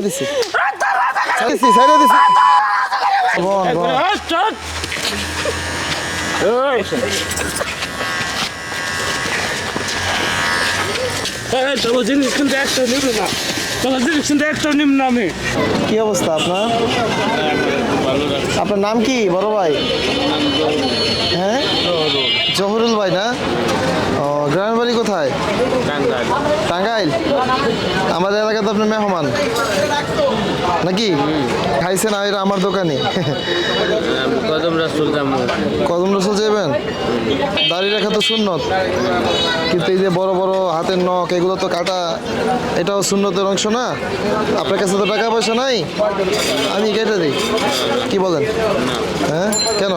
দিছি একটা নিব না আমি কি অবস্থা আপনার? আপনার নাম কি, বড় ভাই? হ্যাঁ? জহরুল ভাই না? ও, গ্রামের বাড়ি কোথায়? টাঙ্গাইল? আমাদের এলাকাতে আপনি মেহমান। নাকি? খাইছেন আর আমার দোকানে। কদম রাস্তুল জামু কদম রসুল যাবেন দাড়ি রাখা তো সুন্নত। কিন্তু এই যে বড় বড় হাতের নখ এগুলো তো কাটা এটাও সুন্নতের অংশ না? আপনার কাছে তো টাকা পয়সা নাই? আমি কেটে দিই। কি বলেন? হ্যাঁ? কেন?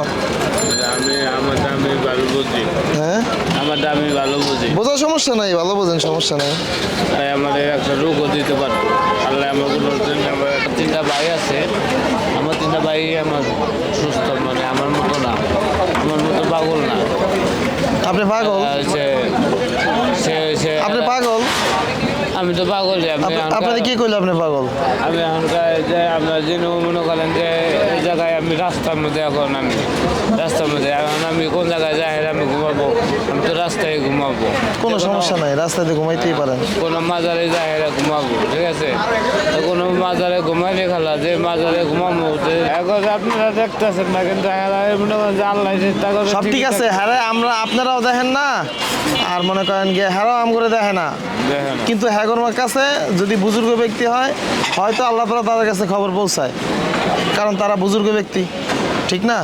হ্যাঁ? আমার দামি ভালো বুঝি। বোঝার সমস্যা নাই ভালো বোঝেন সমস্যা নাই। তাই আমাদের একটা রোগও দিতে পারব আল্লাহ আমার কোনো আমার তিনটা ভাই আছে। আমার তিনটা ভাই আমার সুস্থ মানে আমার মতো না। আমার মতো পাগল না। আপনি পাগল? আপনি পাগল? আমি তো পাগল আমি আপনি- আপনাদের কি কইলে আপনি পাগল? আমি এখনকার যে আপনার যে মনে করেন যে এই জায়গায় আমি রাস্তার মধ্যে এখন আমি রাস্তার মধ্যে এখন আমি কোন জায়গায় যাই আমি ঘুমাবো আমি তো রাস্তায় ঘুমাবো। কোনো সমস্যা নাই রাস্তাতে ঘুমাইতেই পারেন। কোনো মাজারে যাই ঘুমাবো ঠিক আছে? তো কোনো মাজারে ঘুমাইলে খেলা যে মাজারে ঘুমাবো এখন আপনারা দেখতেছেন না কিন্তু এরা মনে করেন যে আল্লাহ চিন্তা করে সব ঠিক আছে হ্যাঁ আমরা আপনারাও দেখেন না? আর মনে করেন গিয়ে হ্যাঁ আম করে দেখে না। কিন্তু হ্যাগরমার কাছে যদি বুজুর্গ ব্যক্তি হয় হয়তো আল্লাহ তালা তাদের কাছে খবর পৌঁছায়। কারণ তারা বুজুর্গ ব্যক্তি। ঠিক না?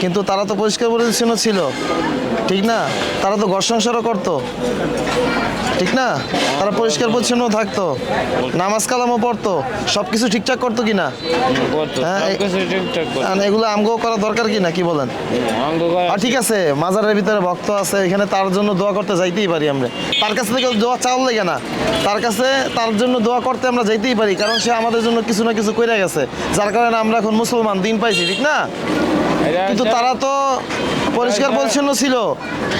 কিন্তু তারা তো পরিষ্কার পরিচ্ছন্ন ছিল। ঠিক না? তারা তো ঘর সংসারও করতো। ঠিক না? তারা পরিষ্কার পরিচ্ছন্ন থাকতো। নামাজ কালামও পড়তো। সব কিছু ঠিকঠাক করতো কি না? হ্যাঁ, এগুলো আমগো করা দরকার কি না কি বলেন ঠিক আছে মাজারের ভিতরে ভক্ত আছে এখানে তার জন্য দোয়া করতে যাইতেই পারি আমরা। তার কাছ থেকে দোয়া চাওয়ার লেগে না। তার কাছে তার জন্য দোয়া করতে আমরা যাইতেই পারি কারণ সে আমাদের জন্য কিছু না কিছু করে গেছে। যার কারণে আমরা এখন মুসলমান দিন পাইছি ঠিক না? কিন্তু তারা তো পরিষ্কার পরিচ্ছন্ন ছিল।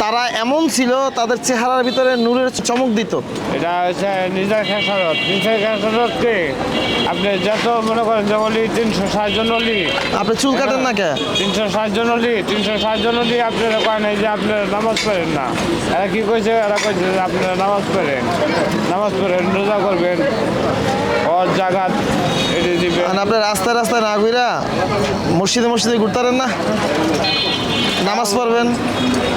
তারা এমন ছিল তাদের চেহারার ভিতরে নূরের চমক দিত। এটা হচ্ছে নিজের খেসারত। নিজের খেসারতকে আপনি যত মনে করেন যে অলি তিনশো ষাট জন অলি। আপনি চুল কাটেন না কে? তিনশো ষাট জন অলি তিনশো ষাট জন অলি আপনারা কয় নাই যে আপনারা নামাজ পড়েন না? এরা কি কইছে? এরা কইছে যে আপনারা নামাজ পড়েন। নামাজ পড়েন রোজা করবেন। ওর জাগাত এটি আর আপনি রাস্তায় রাস্তায় না ঘুরা মসজিদে মসজিদে ঘুরতে পারেন না? নামাজ পড়বেন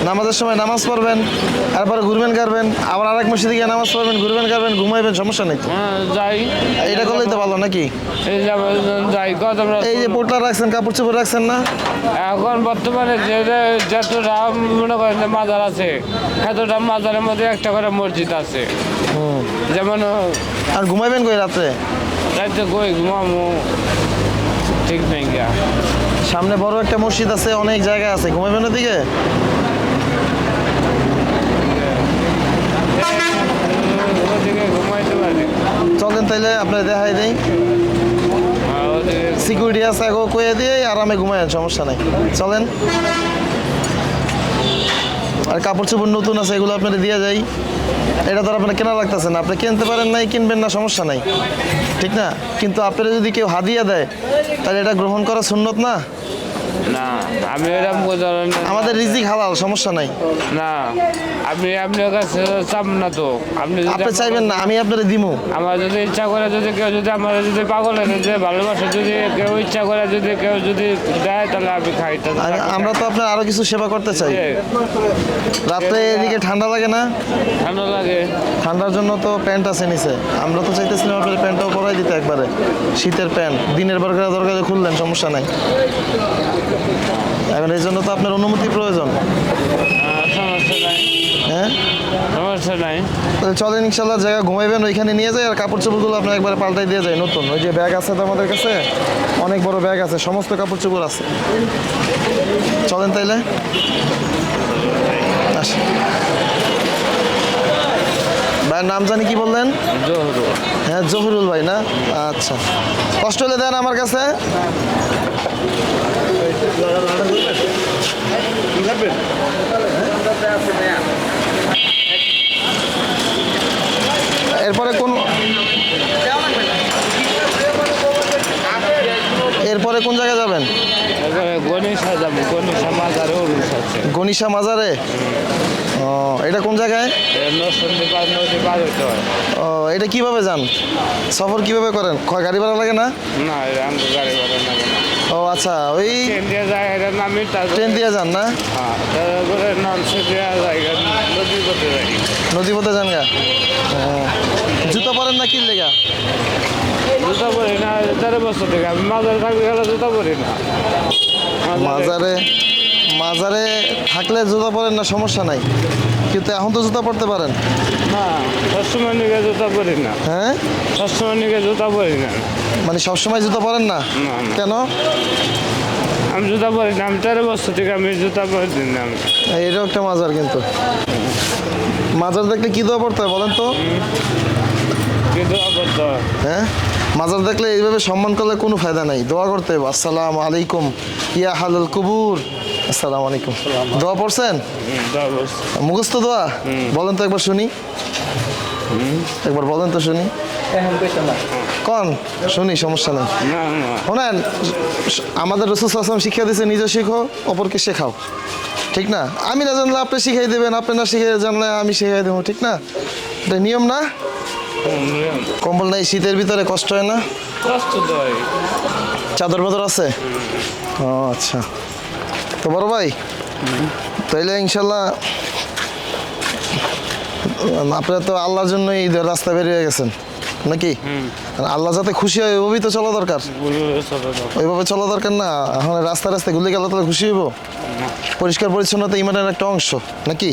নামাজের সময় নামাজ পড়বেন তারপরে ঘুরবেন কারবেন আবার আরেক মসজিদে গিয়ে নামাজ পড়বেন ঘুরবেন কারবেন ঘুমাইবেন সমস্যা নেই। হ্যাঁ, যাই। এইটা করলেই তো ভালো নাকি? এই যে আমরা যাই এই যে পোটলা রাখছেন কাপড় চোপড় রাখছেন না? এখন বর্তমানে যে যে- যতটা মনে করেন মাজার আছে এতটা মাজারের মধ্যে একটা করে মসজিদ আছে। যেমন আর ঘুমাইবেন কই রাত্রে রাইতে কই ঘুমামু ঠিক নেই গা। সামনে বড় একটা মসজিদ আছে অনেক জায়গা আছে ঘুমাইবেন ওদিকে? চলেন তাইলে আপনার দেখাই দেই। সিকিউরিটি আছে আগো কয়ে দিয়ে আরামে ঘুমায়েন সমস্যা নাই। চলেন। আর কাপড় চোপড় নতুন আছে, এগুলো আপনারা দিয়ে যাই। এটা তো আপনার কেনা লাগতেছে না, আপনি কিনতে পারেন নাই, কিনবেন না, সমস্যা নাই। ঠিক না? কিন্তু আপনারা যদি কেউ হাদিয়া দেয়, তাহলে এটা গ্রহণ করা সুন্নত না? না আমি এরকম আমাদের রিজিক হালাল সমস্যা নাই। না আপনি আপনার কাছে চাপ না তো। আপনি যদি আপনি চাইবেন না আমি আপনার দিমু। আমার যদি ইচ্ছা করে যদি কেউ যদি আমার যদি পাগল এনে যে ভালোবাসে যদি কেউ ইচ্ছা করে যদি কেউ যদি দেয় তাহলে আমি খাই আমরা তো আপনার আরও কিছু সেবা করতে চাই। রাত্রে এদিকে ঠান্ডা লাগে না? ঠান্ডা লাগে। ঠান্ডার জন্য তো প্যান্ট আছে নিচে। আমরা তো চাইতেছিলাম আপনার প্যান্টটাও পরাই দিতে একবারে। শীতের প্যান্ট দিনের বার করে দরকার খুললেন সমস্যা নাই। এখন এই জন্য তো আপনার অনুমতি প্রয়োজন। হ্যাঁ? সমস্যা নাই চলেন ইনশাল্লাহ জায়গা ঘুমাইবেন ওইখানে নিয়ে যায় আর কাপড় চোপড়গুলো আপনার একবারে পাল্টাই দিয়ে যায় নতুন। ওই যে ব্যাগ আছে তো আমাদের কাছে অনেক বড় ব্যাগ আছে সমস্ত কাপড় চোপড় আছে। চলেন তাইলে। আসেন। ভাইয়ের নাম জানি কি বললেন? হ্যাঁ জহুরুল ভাই না? আচ্ছা। কষ্ট হলে দেন আমার কাছে। এরপরে কোন এরপরে কোন জায়গায় যাবেন? গনিশা মাজারে ও এটা কোন জায়গায়? ও এটা কীভাবে যান? সফর কীভাবে করেন? গাড়ি ভাড়া লাগে না? গাড়ি ভাড়া লাগে না। ও আচ্ছা ওই ট্রেন দিয়ে যায় এটা নামি তারপরে ট্রেন দিয়ে যান না? হ্যাঁ তারপরে নলসে দেওয়া যায় নদী করতে যাই নদী পথে যান গা? ও, জুতো পরেন না কি লেগা? জুতা পরি না তেরো বছর থেকে। আমি মাজারে থাকতে গেলে জুতা পরি না। মাজারে। মাজারে থাকলে জুতো পরেন না সমস্যা নাই। কিন্তু এখন তো জুতা পরতে পারেন। না সবসময় নিকে জুতা পরি না। হ্যাঁ? সবসময় নিকে জুতা পরি না। মানে সবসময় জুতো পরেন না। কেন? আমি জুতা পরি না আমি তেরো বছর থেকে আমি জুতা পরি দিন না এটাও একটা মাজার কিন্তু। মাজার দেখলে কি দোয়া পড়তে হয় বলেন তো? কিন্তু আবদ্ধ হ্যাঁ? মাজার দেখলে এইভাবে সম্মান করলে কোনো ফায়দা নাই। দোয়া করতে হবে। আসসালামু আলাইকুম। ইয়া হালাল কুবুর। আসসালামু আলাইকুম। দোয়া পড়ছেন? মুখস্থ দোয়া? বলেন তো একবার শুনি। একবার বলেন তো শুনি। কন? শুনি সমস্যা নেই। না না। শোনেন আমাদের রসুল আসলাম শিক্ষা দিয়েছে নিজে শিখো অপরকে শেখাও। ঠিক না? আমি না জানলে আপনি শিখাই দেবেন আপনি না শিখে জানলে আমি শিখাই দেবো ঠিক না? এটা নিয়ম না? কম্বল নাই শীতের ভিতরে কষ্ট হয় না? কষ্ট চাদর বাদর আছে? ও আচ্ছা। তো বড় ভাই তাইলে ইনশাল্লাহ আপনারা তো আল্লাহর জন্যই রাস্তা বেরিয়ে গেছেন। নাকি? আল্লাহ যাতে খুশি হয় ওইভাবেই তো চলা দরকার। ওইভাবে চলা দরকার না। এখন রাস্তা রাস্তায় গুলি গেলে তাহলে খুশি হইব? পরিষ্কার পরিচ্ছন্নতা ইমানের একটা অংশ নাকি?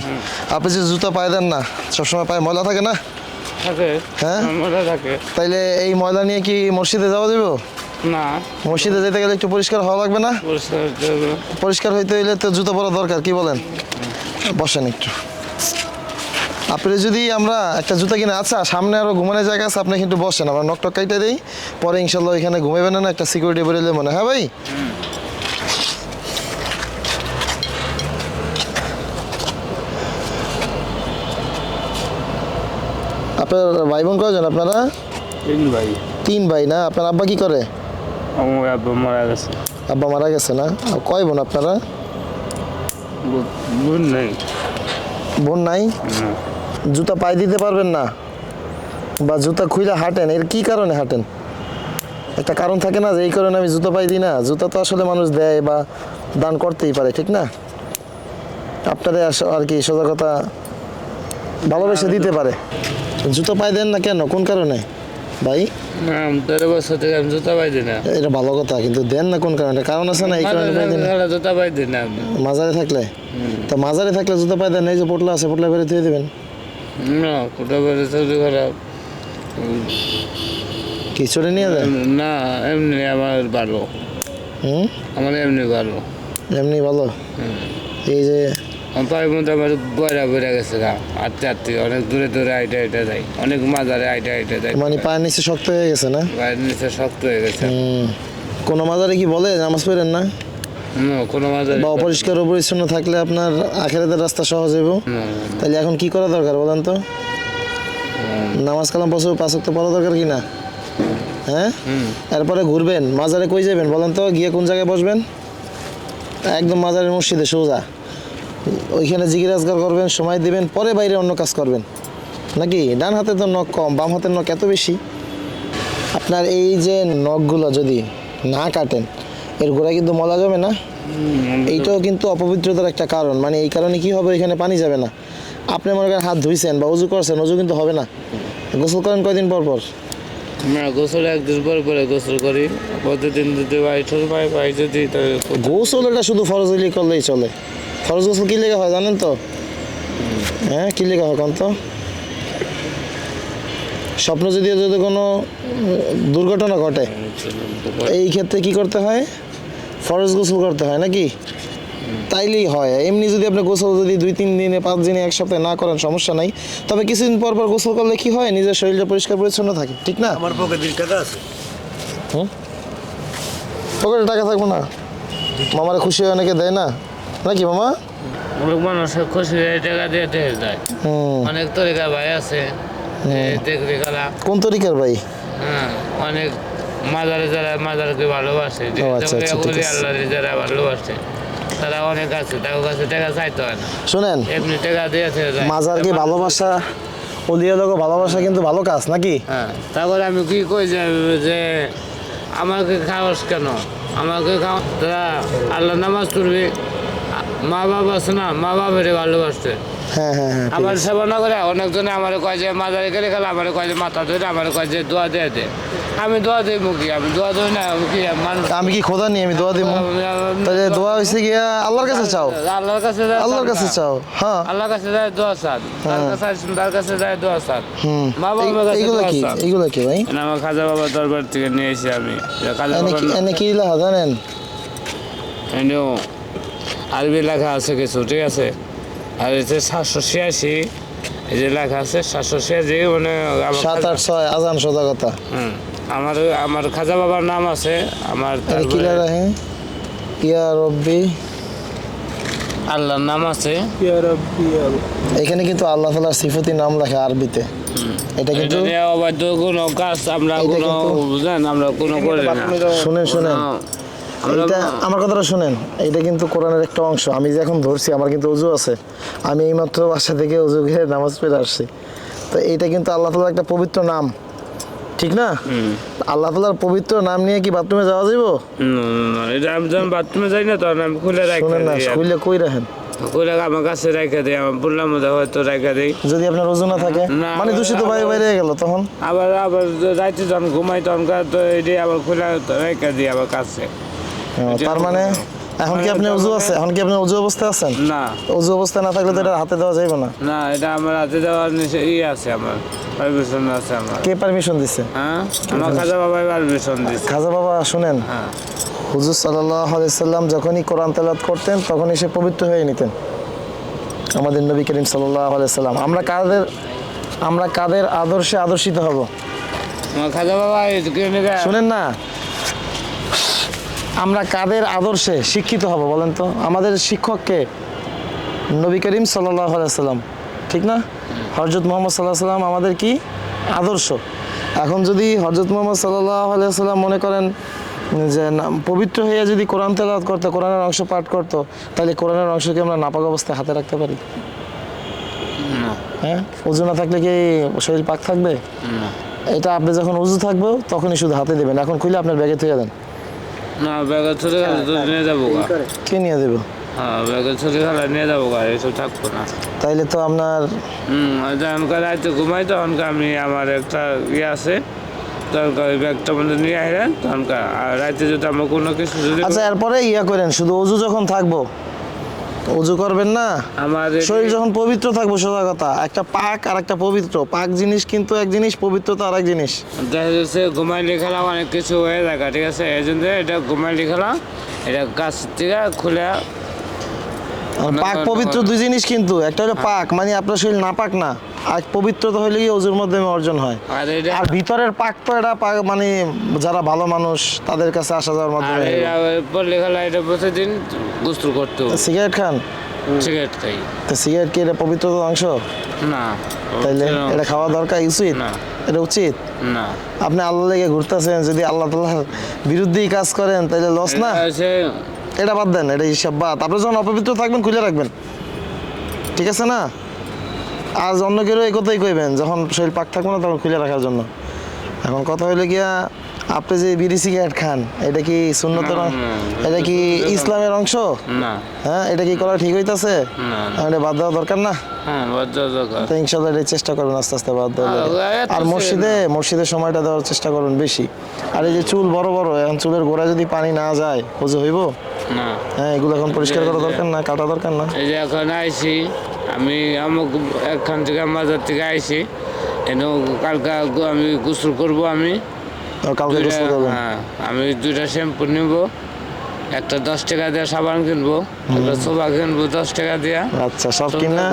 আপনি যে জুতা পায়ে দেন না সবসময় পায়ে ময়লা থাকে না? হ্যাঁ? তাইলে এই ময়লা নিয়ে কি মসজিদে যাওয়া যাবে না। মসজিদে যেতে গেলে একটু পরিষ্কার হওয়া লাগবে না? পরিষ্কার পরিষ্কার হইতে হইলে তো জুতো পরা দরকার কি বলেন? বসেন একটু। আপনি যদি আমরা একটা জুতা কিনে আচ্ছা সামনে আরও ঘুমানোর জায়গা আছে আপনি কিন্তু বসেন আমরা নকটক কাইটে দিই পরে ইনশাল্লাহ এখানে ঘুমাবেন না একটা সিকিউরিটি বেরোলে মনে হয়, ভাই? আপনার ভাই বোন কয়জন আপনারা? তিন ভাই। তিন ভাই না? আপনার আব্বা কি করে? আমার আব্বা মারা গেছে। আব্বা মারা গেছে না? কয় বোন আপনারা? বোন নেই। বোন নাই। জুতা পায়ে দিতে পারবেন না বা জুতা খুইলে হাঁটেন এর কি কারণে হাঁটেন? একটা কারণ থাকে না যে এই কারণে আমি জুতো পাই দিই না? জুতা তো আসলে মানুষ দেয় বা দান করতেই পারে ঠিক না? আপনাদের আস- আর কি সজাগতা ভালোবেসে দিতে পারে। জুতো পাই দেন না কেন? কোন কারণে? ভাই? না আমি তেরো বছর থেকে আমি জুতা পাই দিই না। এটা ভালো কথা কিন্তু দেন না কোন কারণে? কারণ আছে না এই কারণে পাই দেন না। জুতা পাই দিই না মাজারে থাকলে? তো মাজারে থাকলে জুতো পাই দেন এই যে পোটলা আছে পোটলা বেরোতে দেবেন। না কোটা বেড়ে চুরি খারাপ কি চড়ে নিয়ে যায়? না এমনি আমার ভালো। হুম? আমার এমনি ভালো। এমনি ভালো? এই যে পায়ের মধ্যে আমার বয়রা বইরা গেছে গা আটতে আটতে অনেক দূরে দূরে আইটা আইটা যায় অনেক মাজারে আইটা আইটা যায়। মানে পায়ের নিচে শক্ত হয়ে গেছে না? পায়ের নিচে শক্ত হয়ে গেছে। কোনো মাজারে কি বলে? নামাজ পড়েন না না, বা অপরিষ্কার অপরিচ্ছন্ন থাকলে আপনার আখেরাতের রাস্তা সহজ হইব। তাহলে এখন কি করা দরকার বলেন তো? নামাজ কালাম বছর পাঁচ তো পড়া দরকার কি না? হ্যাঁ। এরপরে ঘুরবেন মাজারে কই যাবেন বলেন তো? গিয়ে কোন জায়গায় বসবেন? একদম মাজারের মসজিদে সোজা। ওইখানে জিজ্ঞাসগার করবেন সময় দিবেন পরে বাইরে অন্য কাজ করবেন। নাকি? ডান হাতে তো নখ কম বাম হাতের নখ এত বেশি। আপনার এই যে নখগুলো যদি না কাটেন এর গোড়ায় কিন্তু মলা যাবে না। এইটাও কিন্তু অপবিত্রতার একটা কারণ। মানে এই কারণে কি হবে এখানে পানি যাবে না। আপনি মনে করেন হাত ধুইছেন বা উজু করছেন উজু কিন্তু হবে না। গোসল করেন কয়দিন পর পর? না গোসল একদিন পরে পরে গোসল করি। প্রতিদিন যদি বাইঠল পাই পাই যদি গোসল এটা শুধু ফরজ করলেই চলে। ফরজ গোসল কি লেগে হয় জানেন তো? হ্যাঁ কি লেগে হয় কোন তো? স্বপ্ন যদি যদি কোনো দুর্ঘটনা ঘটে এই ক্ষেত্রে কি করতে হয়? ফরজ গোসল করতে হয় নাকি? তাইলেই হয়। এমনি যদি আপনি গোসল যদি দুই তিন দিনে পাঁচ দিনে এক সপ্তাহে না করেন সমস্যা নাই। তবে কিছুদিন পর পর গোসল করলে কি হয়? নিজের শরীরটা পরিষ্কার পরিচ্ছন্ন থাকে ঠিক না? আমার পকেটে দুই টাকা আছে। হুম? পকেটে টাকা থাকব না? মামারা খুশি হয়ে অনেকে দেয় না? নাকি মামা? অনেক মানুষ খুশি হয়ে টাকা দিয়ে দিয়ে। অনেক তরিকা ভাই আছে। দেখলি খেলা কোন তরিকার ভাই? হ্যাঁ অনেক মাজারে যারা মাজারকে ভালোবাসে ও আচ্ছা, আচ্ছা, যারা ভালোবাসে তারা অনেক আছে তার কাছে টাকা চাইতে হয় না। শুনেন এমনি টাকা দিয়েছে। মাজারকে ভালোবাসা অলিয়া লোক ভালোবাসা কিন্তু ভালো কাজ নাকি? হ্যাঁ তারপরে আমি কি কই যে আমাকে খাওয়াস কেন? আমাকে খাওয়া তারা আল্লাহ নামাজ পড়বে। মা বাবা আছে না মা বাবারে ভালোবাসছে হ্যাঁ হ্যাঁ হ্যাঁ ঠিক আমার আছে। সেবা না করে অনেকজনে আমার কয় যে মাজারে গেলে খেলে আমার কয় যে মাথা ধরে আমার কয় যে দোয়া দিয়ে দে। আমি দোয়া দিই মুখি আমি দোয়া দিই না কি মানুষ? আমি কি খোদা নিয়ে আমি দোয়া দিব? তাহলে দোয়া হয়েছে গিয়া আল্লাহর কাছে চাও? আল্লাহর কাছে যায় আল্লাহর কাছে। চাও হ্যাঁ। আল্লাহর কাছে যায় দোয়া সাদ তার কাছে তার কাছে যায় দোয়া সাদ হুম। মা বাবার কাছে এইগুলো দোয়া কি? সাদ এইগুলো কি ভাই? না, আমার খাজা বাবা দরবার থেকে নিয়ে এসে আমি খাজা এনে বাবা কি এনে কি লেখা জানেন? এনেও আরবি লেখা আছে কিছু ঠিক আছে? আর এতে সাতশো ছিয়াশি এই যে লেখা আছে সাতশো ছিয়াশি মানে সাত আট ছয় আজান সোজা কথা। আমার আমার খাজা বাবার নাম আছে আমার এনে কি তারপরে লেখা হ্যাঁ ইয়া রব্বি। আল্লাহর নাম আছে। এখানে কিন্তু আল্লাহ তালার সিফতি নাম লেখা আরবিতে। এটা কিন্তু অবাধ্য কোনো কাজ আমরা কোনো বুঝলেন আমরা কোনো করি না। শুনেন শুনেন। না, আমরা এটা আমার কথাটা শুনেন এটা কিন্তু কোরআনের একটা অংশ। আমি যে এখন ধরছি আমার কিন্তু অজু আছে। আমি এইমাত্র বাসা থেকে অজু খেয়ে নামাজ পড়ে আসছি। তো এইটা কিন্তু আল্লাহ তালার একটা পবিত্র নাম। ঠিক না? আল্লাহ তালার পবিত্র নাম নিয়ে কি বাথরুমে যাওয়া যাইব? এটা আমি যখন বাথরুমে যাই না তখন আমি খুলে রাখি না স্কুলে কই রাখেন? খুলে আমার কাছে রেখে আমার বললাম হয়তো রেখে দিই। যদি আপনার ওজু না থাকে? মানে দূষিত বাইরে বাইরে গেল তখন? আবার আবার রাইতে যখন ঘুমাই তখন এটি আবার খুলে রেখে দিই আবার কাছে। তার মানে এখন কি আপনি উজু আছে? এখন কি আপনি উজু অবস্থায় আছেন? না। উজু অবস্থায় না থাকলে তো এটা হাতে দেওয়া যাবে না। না এটা আমার হাতে দেওয়ার ই আছে আমার। পারমিশন আছে আমার। কে পারমিশন দিছে? হ্যাঁ? আমার খাজা বাবাই পারমিশন দিচ্ছে খাজা বাবা শুনেন। হ্যাঁ। হুজুর সাল্লাহ সাল্লাম যখনই কোরআন তেলাত করতেন তখনই সে পবিত্র হয়ে নিতেন। আমাদের নবী করিম সাল্লাহ সাল্লাম। আমরা কাদের আমরা কাদের আদর্শে আদর্শিত হব? আমার খাজা বাবা? শুনেন না। আমরা কাদের আদর্শে শিক্ষিত হব বলেন তো? আমাদের শিক্ষককে নবী করিম সাল্লাহ সাল্লাম ঠিক না? হরজত মোহাম্মদ সাল্লাহ সাল্লাম আমাদের কি? আদর্শ। এখন যদি হরজত মোহাম্মদ সাল্লাহ সাল্লাম মনে করেন যে পবিত্র হয়ে যদি কোরআন তেলাওয়াত করতো কোরআনের অংশ পাঠ করতো তাহলে কোরআনের অংশকে আমরা নাপাক অবস্থায় হাতে রাখতে পারি? হ্যাঁ? উজু না থাকলে কি শরীর পাক থাকবে? এটা আপনি যখন উজু থাকবে তখনই শুধু হাতে দেবেন। এখন খুলে আপনার ব্যাগে থেকে দেন। না ব্যাগে ছুরি তো নিয়ে যাব গা। কে নিয়ে দেবে হ্যাঁ ব্যাগে গেলে নিয়ে যাব গা এসব থাকব না। তাইলে তো আপনার হুম যখনকার রাতে ঘুমাই তখনকার আমি আমার একটা ইয়ে আছে তখনকার ওই ব্যাগটা মধ্যে নিয়ে আসলেন তখনকার আর রাতে যদি আমার কোনো কিছু যদি আচ্ছা এরপরে ইয়া করেন শুধু উজু যখন থাকব উজু করবেন না? আমাদের শরীর যখন পবিত্র থাকবে সোজা কথা একটা পাক আর একটা পবিত্র। পাক জিনিস কিন্তু এক জিনিস পবিত্রতা আর এক জিনিস। দেখা যাচ্ছে ঘুমাই খেলা অনেক কিছু হয়ে থাকে ঠিক আছে? এই জন্য এটা ঘুমাই খেলা এটা গাছ থেকে খুলে আর পাক পবিত্র দুই জিনিস কিন্তু একটা হলো পাক মানে আপনার শরীর না পাক না। আর পবিত্রতা হইলে কি অজুর মাধ্যমে অর্জন হয়। আর ভিতরের পাক তো এটা মানে যারা ভালো মানুষ তাদের কাছে আসা যাওয়ার মাধ্যমে লেখালা এটা প্রতিদিন গোসল করতে সিগারেট খান? সিগারেট খাই। তো সিগারেট কি এটা পবিত্রতার অংশ? না। তাইলে এটা খাওয়া দরকার উচিত? না। এটা উচিত? না। আপনি আল্লাহ লেগে ঘুরতেছেন যদি আল্লাহ তাল্লাহ বিরুদ্ধেই কাজ করেন তাহলে লস না? এটা এটা বাদ দেন এটা হিসাব বাদ। আপনি যখন অপবিত্র থাকবেন খুলে রাখবেন। ঠিক আছে না? আজ অন্য কেউ এই কথাই কইবেন যখন শরীর পাক থাকবে না তখন খুলে রাখার জন্য। এখন কথা হইলে গিয়া আপনি যে বিড়ি সিগারেট খান এটা কি সুন্নতের এটা কি ইসলামের অংশ? না। হ্যাঁ এটা কি করা ঠিক হইতাছে? এটা বাদ দেওয়া দরকার না? হ্যাঁ তো ইনশাল্লাহ এটা চেষ্টা করবেন আস্তে আস্তে বাদ। এত আর মসজিদে মসজিদে সময়টা দেওয়ার চেষ্টা করবেন বেশি। আর এই যে চুল বড় বড় এখন চুলের গোড়ায় যদি পানি না যায় বুঝে হইব? হ্যাঁ এগুলো এখন পরিষ্কার করা দরকার না কাটা দরকার না। এই যে এখন আইছি আমি আমুক এখান থেকে মাজার থেকে আইছি। এনে কালকে আমি গোসল করব আমি। তো কালকে গোসল হ্যাঁ আমি দুইটা শ্যাম্পু নিব একটা দশ টাকা দিয়ে সাবান কিনবো একটা সোফা কিনবো দশ টাকা দিয়ে। আচ্ছা সব কিনা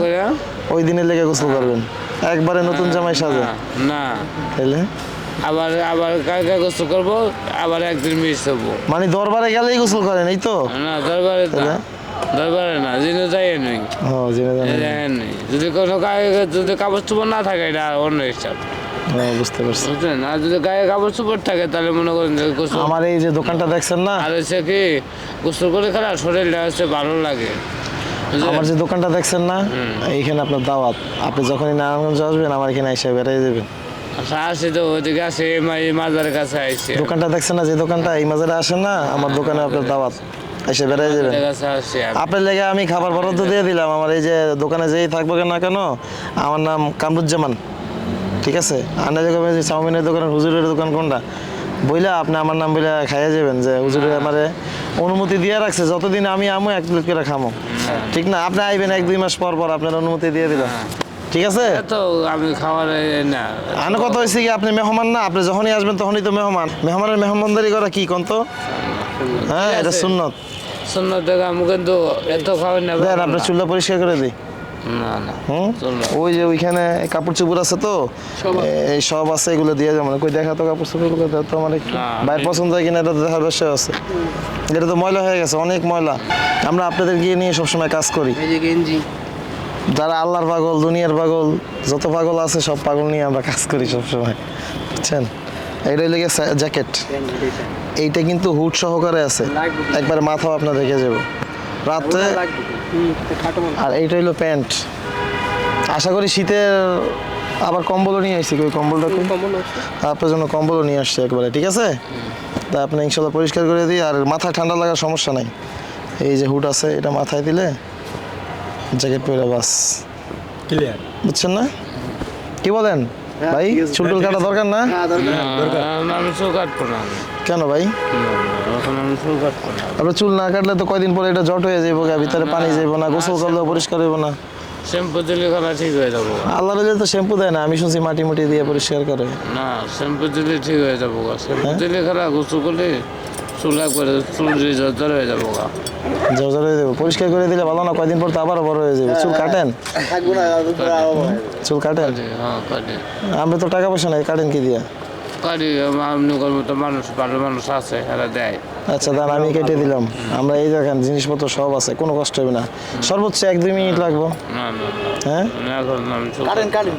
ওই দিনের লেগে গোসল করবেন? একবারে নতুন জামাই সাজা? না, না। তাইলে? আবার আবার কালকে গোসল করব আবার একদিন মিস হব। মানে দরবারে গেলেই গোসল করেন এই তো? না দরবারে না। তাহলে? দরবারে না জিনিস যাই নেই। ও জেনে নেই। যদি কোনো কাজ- যদি কাগজ চোপড় না থাকে এটা অন্য হিসাব। হ্যাঁ, বুঝতে পারছি। আর যদি গায়ে কাপড় চোপড় থাকে তাহলে মনে করেন যে আমার এই যে দোকানটা দেখছেন না? আর হচ্ছে কি গোসল করে খেলা শরীরটা হচ্ছে ভালো লাগে। আমার যে দোকানটা দেখছেন না এইখানে আপনার দাওয়াত। আপনি যখনই নারায়ণগঞ্জ আসবেন আমার এখানে এসে বেড়াই যাবেন আচ্ছা তো ওইদিকে আসে এই মা- মাজারের কাছে আইসি। দোকানটা দেখছেন না? যে দোকানটা এই মাজারে আসেন না আমার দোকানে আপনার দাওয়াত। এসে বেড়াই যাবেন। আপনার লেগে আমি খাবার বরাদ্দ দিয়ে দিলাম। আমার এই যে দোকানে যেই থাকব না কেন আমার নাম কামরুজ্জামান। ঠিক আছে? যে চাউমিনের দোকান হুজুরের দোকান কোনটা? বইলা আপনি আমার নাম বইলা খাইয়া যাবেন যে হুজুরে আমারে অনুমতি দিয়ে রাখছে যতদিন আমি আমো এক প্লেট করে খামো। ঠিক না? আপনি আইবেন এক দুই মাস পর পর আপনার অনুমতি দিয়ে দিলাম। ঠিক আছে? তো আমি এই না। আনো কথা হয়েছে কি আপনি মেহমান না? আপনি যখনই আসবেন তখনই তো মেহমান। মেহমানের মেহমানদারি করা কি কোন তো? হ্যাঁ এটা। সুন্নত। শূন্য আমি কিন্তু এত দেন আপনার চুল্লা পরিষ্কার করে দিই। না না ওই যে ওইখানে কাপড় চোপড় আছে তো? এই সব আছে এগুলো দিয়ে যাব কই দেখা তো কাপড় চোপড়গুলো তো আমার একটু। না, বাইরে পছন্দ হয় কিনা এটা তো দেখার বিষয় আছে। এটা তো ময়লা হয়ে গেছে অনেক ময়লা। আমরা আপনাদের গিয়ে নিয়ে সবসময় কাজ করি। এই যে গেঞ্জি। যারা আল্লাহর পাগল দুনিয়ার পাগল যত পাগল আছে সব পাগল নিয়ে আমরা কাজ করি সবসময়। বুঝছেন? এইটা হইলে গিয়ে জ্যাকেট। এইটা কিন্তু হুড সহকারে আছে। একবারে মাথাও আপনার রেখে যাব। মনে আর এইটা হইল প্যান্ট। আশা করি শীতের আবার কম্বলও নিয়ে আসছি ওই কম্বলটা? আপনার জন্য কম্বলও নিয়ে আসছি একবারে ঠিক আছে? তা আপনি ইনশাল্লাহ পরিষ্কার করে দিই। আর মাথায় ঠান্ডা লাগার সমস্যা নাই। এই যে হুড আছে এটা মাথায় দিলে জ্যাকেট পরে বাস। ক্লিয়ার বুঝছেন না? কি বলেন? ভাই ঠিক আছে। চুল টুল কাটা দরকার না? হ্যাঁ দরকার না, আমি চুল কাটবো না। কেন ভাই? আপনার চুল না কাটলে তো কয়দিন পরে এটা জট হয়ে যাব গা ভিতরে পানি যাইবো না গোসল করলেও পরিষ্কার হইব না। শ্যাম্পু দিলে ঠিক হয়ে যাব আল্লাহ রেজে তো শ্যাম্পু দেয় না আমি শুনছি মাটি মুটি দিয়ে পরিষ্কার করে। না শ্যাম্পু দিলে ঠিক হয়ে যাব শ্যাম্পু হ্যাঁ? দিলে খেলা গোসল করলে চুল একবারে চুল জর্জর হয়ে যাব গা। জর্জর হয়ে যাব। পরিষ্কার করে দিলে ভালো না? কয়দিন পর তো আবারও বড় হয়ে যাবে। চুল কাটেন। চুল কাটেন? হ্যাঁ আমরা তো টাকা পয়সা নাই কাটেন কি দিয়া? কাটি আমনি তো মানুষ ভালো মানুষ আছে এরা দেয়। আচ্ছা দান আমি কেটে দিলাম। আমরা এই দেখেন জিনিসপত্র সব আছে কোনো কষ্ট হবে না। সর্বোচ্চ এক দুই মিনিট লাগবো। না না না। হ্যাঁ? না, এখন চুল কাটেন কাটেন।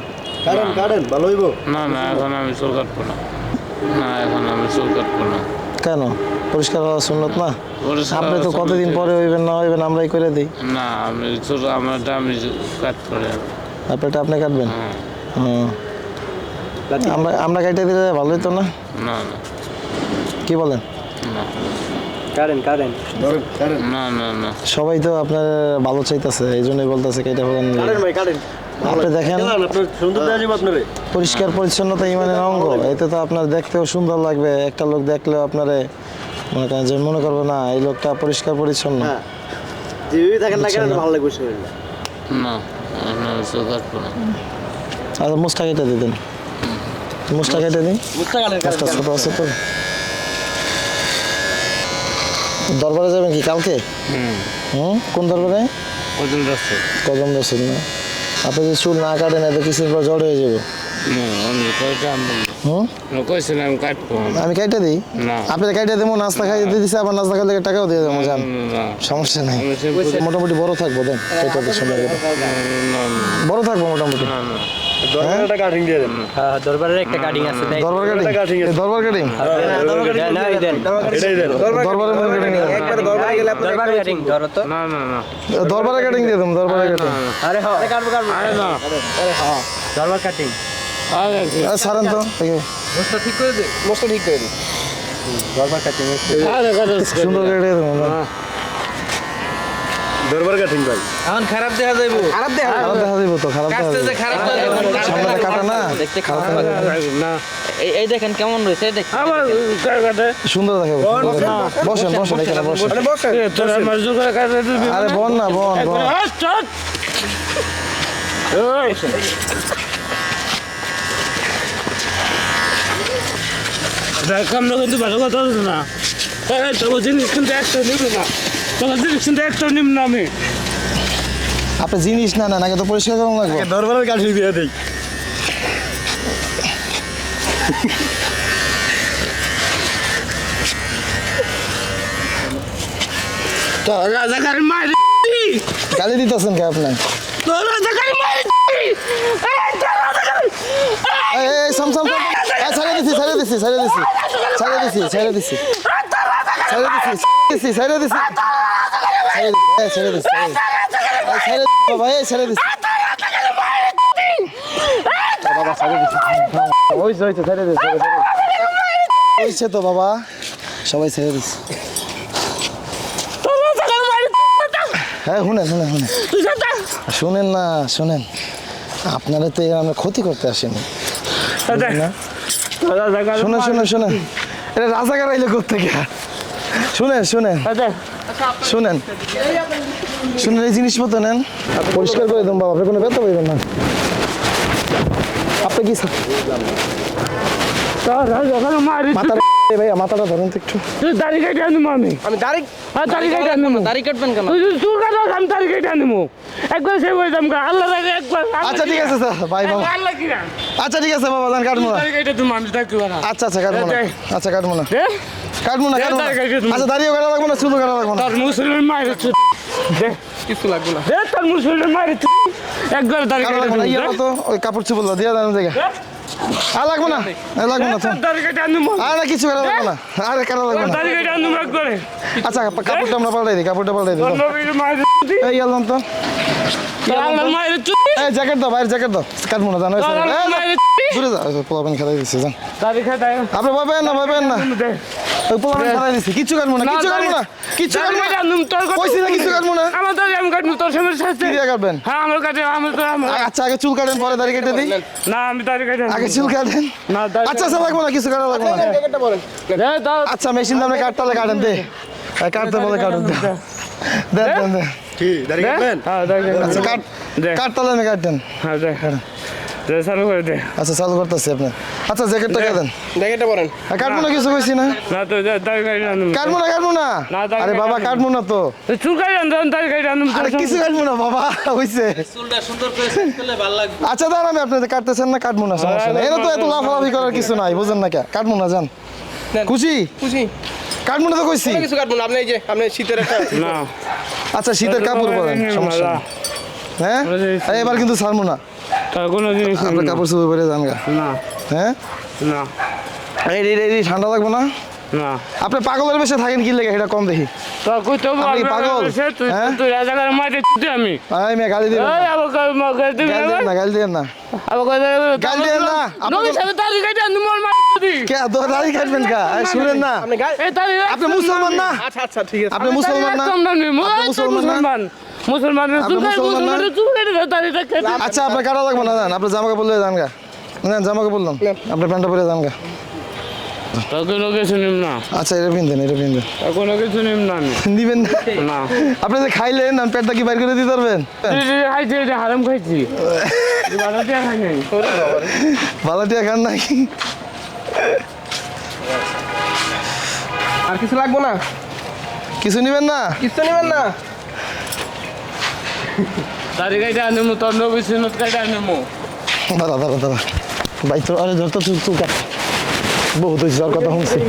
কারেন ভালো হইব। না না এখন আমি চুল কাটবো না। না এখন আমি চুল কাটবো না। কেন? পরিষ্কার হওয়া সুন্নত না? আপনি তো কতদিন পরে হইবেন না হইবেন আমরাই করে দিই। না আমি চুল আমারটা আমি কাট করে আপনারটা আপনি কাটবেন? হ্যাঁ। হুম। আমরা আমরা কেটে দিলে ভালোই তো না? না না। কি বলেন? না। কারেন কারেন কারেন না না না। সবাই তো আপনার ভালো চাইতেছে এই জন্যই বলতেছে কেটে ফেলেন। কারেন ভাই কারেন আপনি দেখেন? পরিষ্কার পরিচ্ছন্নতা ইমানের অঙ্গ। এতে তো আপনার দেখতেও সুন্দর লাগবে। একটা লোক দেখলেও আপনারে মনে করেন যে মনে করবে না এই লোকটা পরিষ্কার পরিচ্ছন্ন। হ্যাঁ। না কেন? ভালো লাগবে না আচ্ছা কেটে দিতেন। মুসটা কেটে দিন ছোট আছে তো। দরবারে যাবেন কি কালকে? হুম। কোন দরবারে? কদিন যাচ্ছে কদম রসুন না। আপনি যদি চুল না কাটেন এত কিছুর পর জড় হয়ে যাবে? আমি দিই? আপনি দেবো নাস্তা খাইয়ে দিয়ে দিছে আবার নাস্তা খাইলে টাকাও দিয়ে দেবো যান সমস্যা নেই। মোটামুটি বড় থাকব দেন। বড় থাকব মোটামুটি। একটা কাটিং দিয়ে দেন হ্যাঁ দরবারের একটা কাটিং আছে তাই দরবার কাটিং এটা cutting আছে। এই দরবার কাটিং না দেন এটাই দেন দরবারের কাটিং একবার দরবারে গেলে দরবার কাটিং ধরো তো না না না দরবারে কাটিং দিয়ে দেবো দরবারে কাটিং আরে হ কাটবো কাটবো আরে না দরবার কাটিং আরে কি তো দেখি। ঠিক করে দে মোস্ট ঠিক করে দরবার কাটিং সুন্দর করে দরবার কাটিং ভাই। এখন খারাপ দেখা যাইবো। খারাপ দেখা খারাপ দেখা দিব তো খারাপ দেখা যাবে খারাপ সামনে কাটা না? দেখতে খারাপ না। এই- এই দেখেন কেমন রয়েছে এই দেখেন। আমার কাটে? সুন্দর দেখাবো বসেন। বসেন এখানে বসেন। তোর আমার জোর করে কাটে দিবি আরে বন না বন বন। আরে চট ওই দেখ আমরা কিন্তু ভালো কথা না। এই তোর জিনিস কিন্তু একটা নিবি না। তোর জিনিস একটা নিব না আমি। আপনি জিনিস না না নাকি তো পরিষ্কার করানো লাগবে। দরবারের কাঠিং দিয়ে দেই। তোর রাজাকার মারি গালি দিতেছেন কে আপনি? তোর রাজাকার মারি এই এই সাম সাম দিছি ছেড়ে দিছি ছেড়ে দিছি। ছেড়ে দিছি ছেড়ে দিছি। ছেড়ে দিছি ছেড়ে দিছি ছেড়ে দিছি। ছেড়ে দিছি এই। এই, ছেড়ে দিছি বাবা এই ছেড়ে দিছি বাবা ছেড়ে দিছি ওইছে ওইছে ছেড়ে দিছি ছেড়ে দিছি। ওইছে তো বাবা। সবাই ছেড়ে দিছি হ্যাঁ শুনেন শুনেন শুনেন। শুনেন না শুনেন। আপনারা তো আমরা ক্ষতি করতে আসেনি। না? শুনেন শুনেন শুনেন। এটা রাজাকার আইলে কোথেকে শুনেন শুনেন। শুনেন। শুনেন এই জিনিসপত্র নেন। পরিষ্কার করে দেন বাবা আপনি কোনো ব্যথা পাইবেন না। আপনি কি মাথাটা ধরুন তো একটু। দাড়ি কেটে আনব আমি আমি দাঁড়ি হ্যাঁ দাড়ি কেটে আনব। দাড়ি কাটবেন কেন চুল কাটো আমি দাড়ি কেটে আনব। একবার সে বলতাম আল্লাহ একবার আচ্ছা ঠিক আছে স্যার ভাই বাবা আল্লাহ কি আচ্ছা ঠিক আছে বাবা যান কাটবো না। দাড়ি কেটে তুমি আমি দেখতে আচ্ছা আচ্ছা কাটবো না। আচ্ছা কাটবো না। কাটবো না কাটবো না। আচ্ছা দাঁড়িয়ে কাটা লাগবো না চুলও কাটা লাগবো না। তোর মুসলিম মায়ের ছুটি কিছু লাগবে না। দে তোর মুসলিম মায়ের একবার দাড়ি কাটা না ইয়ে তো ওই কাপড় চুপড় দিয়ে দেন দেখে আর লাগবো না আর লাগবো না আর না কিছু লাগবো না আরে লাগবো না। আচ্ছা কাপড়টা আমরা পাল্টাই দিই কাপড়টা পাল্টাই দিই এই তো তোর আল্লাহর মায়ের ছুটি এই জ্যাকেট দাও বাইরের জ্যাকেট দাও। কাটবো না জানো? তোর আল্লাহর মায়ের ছুটি দূরে যাও পোলাপান খেলাই দিচ্ছি যান আপনি ভাবেন না ভাবেন না। ওই পোলাপান খেলাই দিচ্ছি কিচ্ছু কাটবো না কিচ্ছু কাটবো না কিচ্ছু কাটবো না। আনব তোর কথা কইছি না কিছু কাটবো না। আমার দাড়ি আমি কাটবো তোর সামনে শাস্তি। দিয়ে কাটবেন? হ্যাঁ আমার কাছে আমি তো আচ্ছা আগে চুল কাটেন পরে দাড়ি কেটে দিই। না আমি দাড়ি কেটে আগে চুল কাটেন। না আচ্ছা আচ্ছা লাগবো না কিছু কাটা লাগবো না। আচ্ছা মেশিন দামে কাটতালে কাটেন দে। কাটতে বলে কাটেন দে। দেন দেন দেন। কি দাড়ি কাটবেন? হ্যাঁ আচ্ছা কাট আমি হ্যাঁ দে। দে চালু করে দে। আচ্ছা চালু করতেছি আপনি আচ্ছা জ্যাকেটটা দেন। জ্যাকেটটা পরেন। কাটবো না কিছু কইছি না? না তো দে, দাড়ি কেটে কাটবো না কাটবো না? না, আরে বাবা কাটবো। কাটবো না তো। চুল কাটে আনব দাড়ি কেটে আনব আরে কিছু কাটবো না বাবা হইছে। চুলটা সুন্দর করে করলে ভালো লাগবে। আচ্ছা দাঁড়ান আমি আপনাদের কাটতেছেন না কাটবো না সমস্যা নেই। এটা তো এত লাফালাফি করার কিছু নাই বুঝেন না কে। কাটবো না যান। খুশি? খুশি। কাটবো না তো কইছি। কিছু কাটবো না আপনি এই যে আপনি শীতের একটা না। আচ্ছা শীতের কাপড় পরেন সমস্যা হ্যাঁ? এবার কিন্তু ছাড়বো না। কোনো জিনিস। কাপড় চুপড় পরে যান গা। না। হ্যাঁ? না। এই রে রে, রে, ঠান্ডা লাগবো না? না। আপনি পাগলের বেশে থাকেন কি লেগে? এটা কম দেখি। আপনি পাগল? তুই হ্যাঁ? তুই রাজাকার মাঠে ছুটি আমি। আমি মেয়ে গালি দিবেন এই আবার গালি না? গালি না। আবার গাল না, নবী সাহেব দাড়ি কেটে মোর মা ছুটি কে? তো দাড়ি কাটবেন কা? এই শুনেন না। এই দাড়ি আপনি মুসলমান না? আচ্ছা আচ্ছা ঠিক আছে। আপনি মুসলমান না? মুসলমান মুসলমান। মুসলমান আচ্ছা আপনার কাটা লাগবে না জান আপনার জামা কাপড় লয়ে যান গা। না জামা কাপড় বললাম আপনার প্যান্টটা পরে যান গা। তোর কোনো কিছু নিম না। আচ্ছা এটা পিনতেন এটা পিনতেন তোর কোনো কিছু নিম না দিবেন না? না। আপনি যে খাইলেন আমি পেটটা কি বাইর করে দিতে পারবেন? তুই খাইছি এটা হারাম খাইছি। তুই ভালো নাই খান নাকি আর কিছু লাগবো না? কিছু নিবেন না? কিছু নেবেন না? দাড়ি কাটে আনব তোর নবী সিনত কাটে আনব দাঁড়া দাঁড়া দাঁড়া। ভাই তো আরে ধর তো চুল চুল কাট। বহুত হয়েছে আর কথা শুনছি।